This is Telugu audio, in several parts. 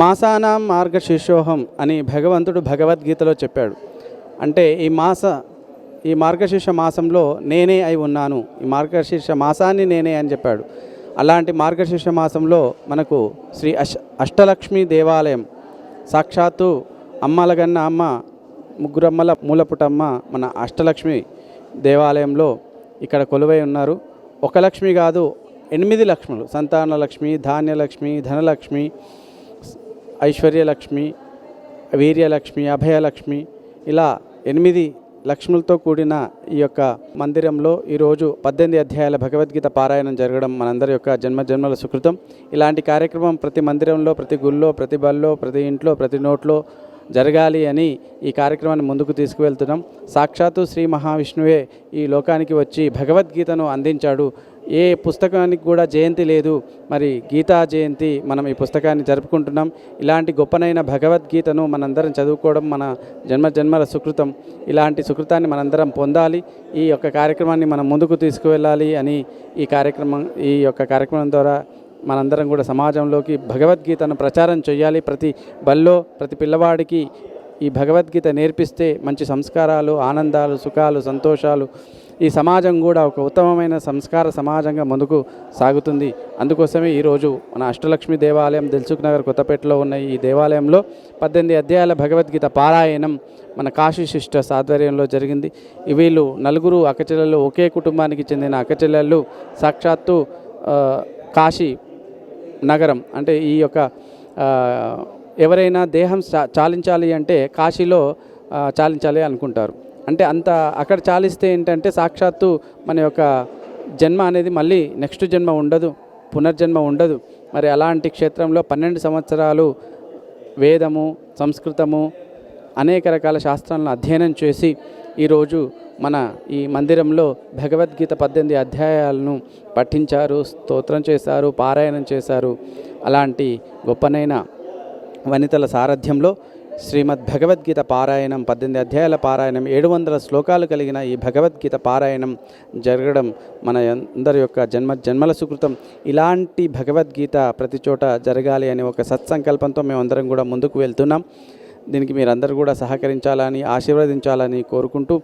మాసానాం మార్గశీర్షోహం అని భగవంతుడు భగవద్గీతలో చెప్పాడు. అంటే ఈ మాస ఈ మార్గశీర్ష మాసంలో నేనే అయి ఉన్నాను. ఈ మార్గశీర్ష మాసాన్ని నేనే అని చెప్పాడు. అలాంటి మార్గశీర్ష మాసంలో మనకు శ్రీ అష్ అష్టలక్ష్మి దేవాలయం సాక్షాత్తు అమ్మలగన్న అమ్మ ముగ్గురమ్మల మూలపుటమ్మ మన అష్టలక్ష్మి దేవాలయంలో ఇక్కడ కొలువై ఉన్నారు. ఒక లక్ష్మి కాదు ఎనిమిది లక్ష్ములు. సంతాన లక్ష్మి ధాన్యలక్ష్మి ధనలక్ష్మి ఐశ్వర్యలక్ష్మి వీర్యలక్ష్మి అభయలక్ష్మి ఇలా ఎనిమిది లక్ష్ములతో కూడిన ఈ యొక్క మందిరంలో ఈరోజు పద్దెనిమిది అధ్యాయాల భగవద్గీత పారాయణం జరగడం మనందరి యొక్క జన్మ జన్మల సుకృతం. ఇలాంటి కార్యక్రమం ప్రతి మందిరంలో ప్రతి గుళ్ళో ప్రతి బల్లో ప్రతి ఇంట్లో ప్రతి నోట్లో జరగాలి అని ఈ కార్యక్రమాన్ని ముందుకు తీసుకువెళ్తున్నాం. సాక్షాత్తు శ్రీ మహావిష్ణువే ఈ లోకానికి వచ్చి భగవద్గీతను అందించాడు. ఏ పుస్తకానికి కూడా జయంతి లేదు. మరి గీతా జయంతి మనం ఈ పుస్తకాన్ని జరుపుకుంటున్నాం. ఇలాంటి గొప్పనైన భగవద్గీతను మనందరం చదువుకోవడం మన జన్మ జన్మల సుకృతం. ఇలాంటి సుకృతాన్ని మనందరం పొందాలి. ఈ యొక్క కార్యక్రమాన్ని మనం ముందుకు తీసుకువెళ్ళాలి అని ఈ కార్యక్రమం ఈ యొక్క కార్యక్రమం ద్వారా మనందరం కూడా సమాజంలోకి భగవద్గీతను ప్రచారం చేయాలి ప్రతి బల్లో ప్రతి పిల్లవాడికి ఈ భగవద్గీత నేర్పిస్తే మంచి సంస్కారాలు ఆనందాలు సుఖాలు సంతోషాలు ఈ సమాజం కూడా ఒక ఉత్తమమైన సంస్కార సమాజంగా ముందుకు సాగుతుంది. అందుకోసమే ఈరోజు మన అష్టలక్ష్మి దేవాలయం దిల్సుఖ్ నగర్ కొత్తపేటలో ఉన్న ఈ దేవాలయంలో పద్దెనిమిది అధ్యాయాల భగవద్గీత పారాయణం మన కాశీ సిస్టర్స్ ఆధ్వర్యంలో జరిగింది. వీళ్ళు నలుగురు అక్కచెల్లెళ్ళు ఒకే కుటుంబానికి చెందిన అక్కచెల్లెళ్ళు సాక్షాత్తు కాశీ నగరం. అంటే ఈ యొక్క ఎవరైనా దేహం చా- చాలించాలి అంటే కాశీలో చాలించాలి అనుకుంటారు. అంటే అంత అక్కడ చాలిస్తే ఏంటంటే సాక్షాత్తు మన యొక్క జన్మ అనేది మళ్ళీ నెక్స్ట్ జన్మ ఉండదు పునర్జన్మ ఉండదు. మరి అలాంటి క్షేత్రంలో పన్నెండు సంవత్సరాలు వేదము సంస్కృతము అనేక రకాల శాస్త్రాలను అధ్యయనం చేసి ఈరోజు మన ఈ మందిరంలో భగవద్గీత పద్దెనిమిది అధ్యాయాలను పఠించారు స్తోత్రం చేశారు పారాయణం చేశారు. అలాంటి గొప్పనైన వనితల సారథ్యంలో శ్రీమద్ భగవద్గీత పారాయణం పద్దెనిమిది అధ్యాయాల పారాయణం ఏడు వందల శ్లోకాలు కలిగిన ఈ భగవద్గీత పారాయణం జరగడం మన అందరి యొక్క జన్మ జన్మల సుకృతం. ఇలాంటి భగవద్గీత ప్రతి చోట జరగాలి అనే ఒక సత్సంకల్పంతో మేమందరం కూడా ముందుకు వెళ్తున్నాం. దీనికి మీరందరూ కూడా సహకరించాలని ఆశీర్వదించాలని కోరుకుంటూ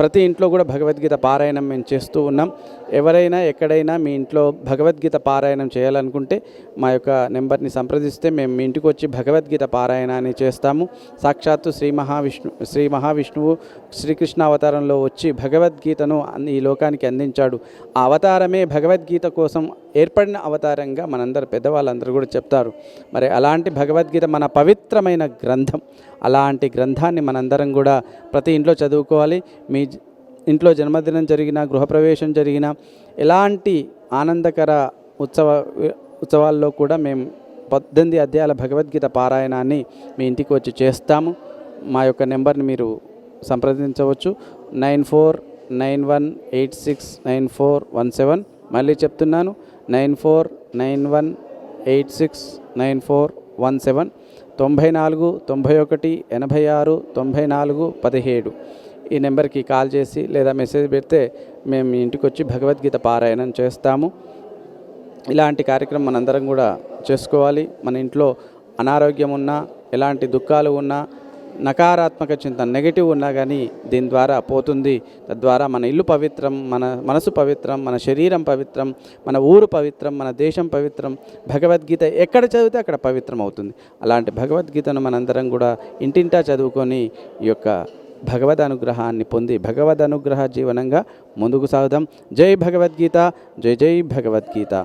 ప్రతి ఇంట్లో కూడా భగవద్గీత పారాయణం మేము చేస్తూ ఉన్నాం. ఎవరైనా ఎక్కడైనా మీ ఇంట్లో భగవద్గీత పారాయణం చేయాలనుకుంటే మా యొక్క నెంబర్ని సంప్రదిస్తే మేము మీ ఇంటికి వచ్చి భగవద్గీత పారాయణాన్ని చేస్తాము. సాక్షాత్తు శ్రీ మహావిష్ణు శ్రీ మహావిష్ణువు శ్రీకృష్ణ అవతారంలో వచ్చి భగవద్గీతను ఈ లోకానికి అందించాడు. ఆ అవతారమే భగవద్గీత కోసం ఏర్పడిన అవతారంగా మనందరు పెద్దవాళ్ళందరూ కూడా చెప్తారు. మరి అలాంటి భగవద్గీత మన పవిత్రమైన గ్రంథం. అలాంటి గ్రంథాన్ని మనందరం కూడా ప్రతి ఇంట్లో చదువుకోవాలి. మీ ఇంట్లో జన్మదినం జరిగిన గృహప్రవేశం జరిగిన ఎలాంటి ఆనందకర ఉత్సవ ఉత్సవాల్లో కూడా మేము పద్దెనిమిది అధ్యాయాల భగవద్గీత పారాయణాన్ని మీ ఇంటికి వచ్చి చేస్తాము. మా యొక్క నెంబర్ని మీరు సంప్రదించవచ్చు. Nine four nine one eight six nine four one seven. మళ్ళీ చెప్తున్నాను. Nine four nine one eight six nine four one seven. తొంభై నాలుగు తొంభై ఒకటి ఎనభై ఆరు తొంభై నాలుగు పదిహేడు. ఈ నెంబర్కి కాల్ చేసి లేదా మెసేజ్ పెడితే మేము ఇంటికి వచ్చి భగవద్గీత పారాయణం చేస్తాము. ఇలాంటి కార్యక్రమం మనందరం కూడా చేసుకోవాలి. మన ఇంట్లో అనారోగ్యం ఉన్నా ఎలాంటి దుఃఖాలు ఉన్నా నకారాత్మక చింతన నెగిటివ్ ఉన్నా కానీ దీని ద్వారా పోతుంది. తద్వారా మన ఇల్లు పవిత్రం మన మనసు పవిత్రం మన శరీరం పవిత్రం మన ఊరు పవిత్రం మన దేశం పవిత్రం. భగవద్గీత ఎక్కడ చదివితే అక్కడ పవిత్రం అవుతుంది. అలాంటి భగవద్గీతను మనందరం కూడా ఇంటింటా చదువుకొని ఈ యొక్క భగవద్ అనుగ్రహాన్ని పొంది భగవద్ అనుగ్రహ జీవనంగా ముందుకు సాగుదాం. జై భగవద్గీత జై జై భగవద్గీత.